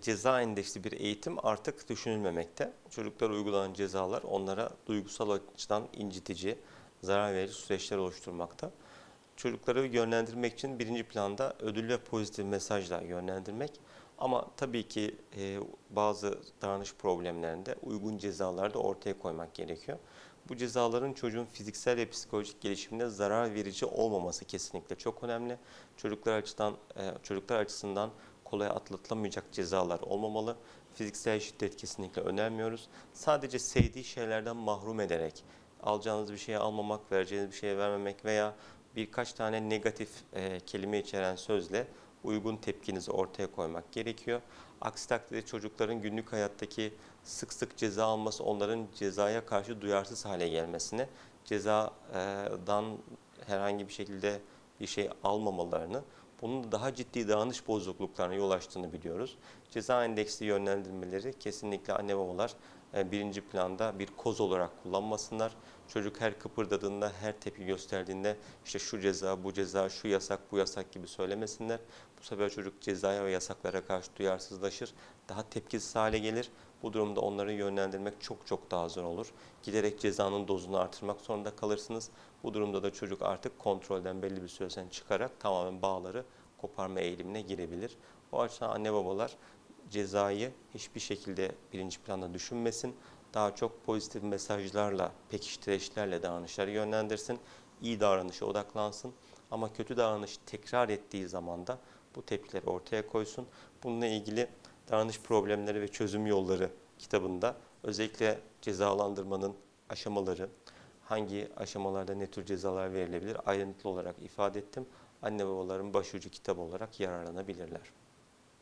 ceza endeksli bir eğitim artık düşünülmemekte. Çocuklara uygulanan cezalar onlara duygusal açıdan incitici, zarar verici süreçler oluşturmakta. Çocukları yönlendirmek için birinci planda ödül ve pozitif mesajla yönlendirmek. Ama tabii ki e, bazı davranış problemlerinde uygun cezalar da ortaya koymak gerekiyor. Bu cezaların çocuğun fiziksel ve psikolojik gelişimine zarar verici olmaması kesinlikle çok önemli. Çocuklar açısından e, çocuklar açısından kolay atlatılamayacak cezalar olmamalı. Fiziksel şiddet kesinlikle önermiyoruz. Sadece sevdiği şeylerden mahrum ederek alacağınız bir şeye almamak, vereceğiniz bir şeye vermemek veya birkaç tane negatif e, kelime içeren sözle uygun tepkinizi ortaya koymak gerekiyor. Aksi takdirde çocukların günlük hayattaki sık sık ceza alması onların cezaya karşı duyarsız hale gelmesine, cezadan herhangi bir şekilde bir şey almamalarını, bunun da daha ciddi davranış bozukluklarına yol açtığını biliyoruz. Ceza endeksli yönlendirmeleri kesinlikle anne babalar birinci planda bir koz olarak kullanmasınlar. Çocuk her kıpırdadığında, her tepki gösterdiğinde işte şu ceza, bu ceza, şu yasak, bu yasak gibi söylemesinler. Bu sefer çocuk cezaya ve yasaklara karşı duyarsızlaşır, daha tepkisiz hale gelir. Bu durumda onları yönlendirmek çok çok daha zor olur. Giderek cezanın dozunu artırmak zorunda kalırsınız. Bu durumda da çocuk artık kontrolden belli bir süreden çıkarak tamamen bağları koparma eğilimine girebilir. O açıdan anne babalar cezayı hiçbir şekilde birinci planda düşünmesin. Daha çok pozitif mesajlarla, pekiştireçlerle davranışları yönlendirsin. İyi davranışa odaklansın. Ama kötü davranış tekrar ettiği zaman da bu tepkileri ortaya koysun. Bununla ilgili davranış problemleri ve çözüm yolları kitabında özellikle cezalandırmanın aşamaları, hangi aşamalarda ne tür cezalar verilebilir ayrıntılı olarak ifade ettim. Anne babaların başucu kitabı olarak yararlanabilirler.